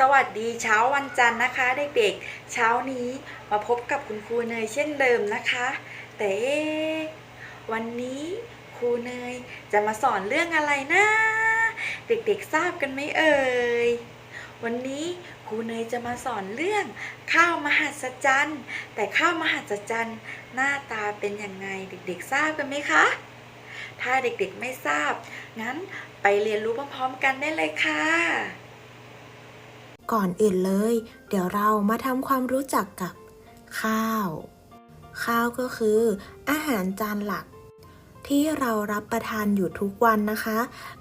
สวัสดีเช้าวันจันทร์นะคะเด็กๆเช้านี้มาพบกับคุณครูเนยเช่นเดิมนะคะ แต่วันนี้ครูเนยจะมาสอนเรื่องอะไรนะ เด็กๆทราบกันไหมเอ่ยวันนี้ครูเนยจะมาสอนเรื่องข้าวมหัศจรรย์แต่ข้าวมหัศจรรย์หน้าตาเป็นยังไงเด็กๆทราบกันไหมคะถ้าเด็กๆไม่ทราบ งั้นไปเรียนรู้พร้อมๆกันได้เลยค่ะ ก่อนอื่นเลย เดี๋ยวเรามาทำความรู้จักกับ ข้าว ข้าวก็คือ อาหารจานหลัก ที่เรารับประทานอยู่ทุกวันนะคะ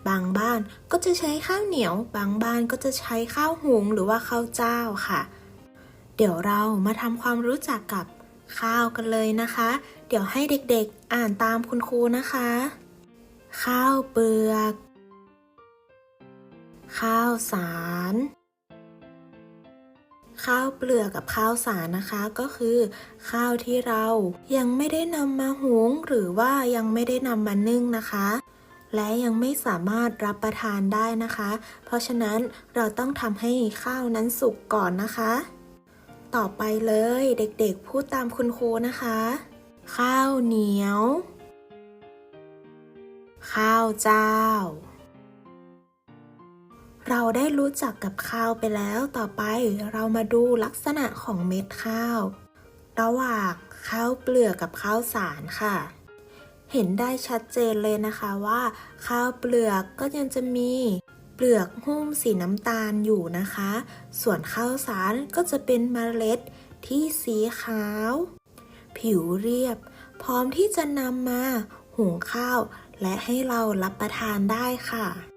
บางบ้านก็จะใช้ข้าวเหนียว บางบ้านก็จะใช้ข้าวหุงหรือว่าข้าวเจ้าค่ะ เดี๋ยวเรามาทำความรู้จักกับข้าวกันเลยนะคะ เดี๋ยวให้เด็กๆอ่านตามคุณครูนะคะ ข้าวเปลือก ข้าวสาร ข้าวเปลือกกับข้าวสารนะคะ ก็คือข้าวที่เรายังไม่ได้นำมาหุงหรือว่ายังไม่ได้นำมานึ่งนะคะ และยังไม่สามารถรับประทานได้นะคะ เพราะฉะนั้นเราต้องทำให้ข้าวนั้นสุกก่อนนะคะ ต่อไปเลยเด็กๆพูดตามคุณครูนะคะ ข้าวเหนียว ข้าวเจ้า เราได้รู้จักกับข้าวไปแล้วต่อไปเรามาดูลักษณะของเม็ดข้าว ระหว่างข้าวเปลือกกับข้าวสารค่ะ เห็นได้ชัดเจนเลยนะคะว่า ข้าวเปลือกก็ยังจะมีเปลือกหุ้มสีน้ำตาลอยู่นะคะ ส่วนข้าวสารก็จะเป็นเมล็ดที่สีขาว ผิวเรียบ พร้อมที่จะนำมาหุงข้าว และให้เรารับประทานได้ค่ะ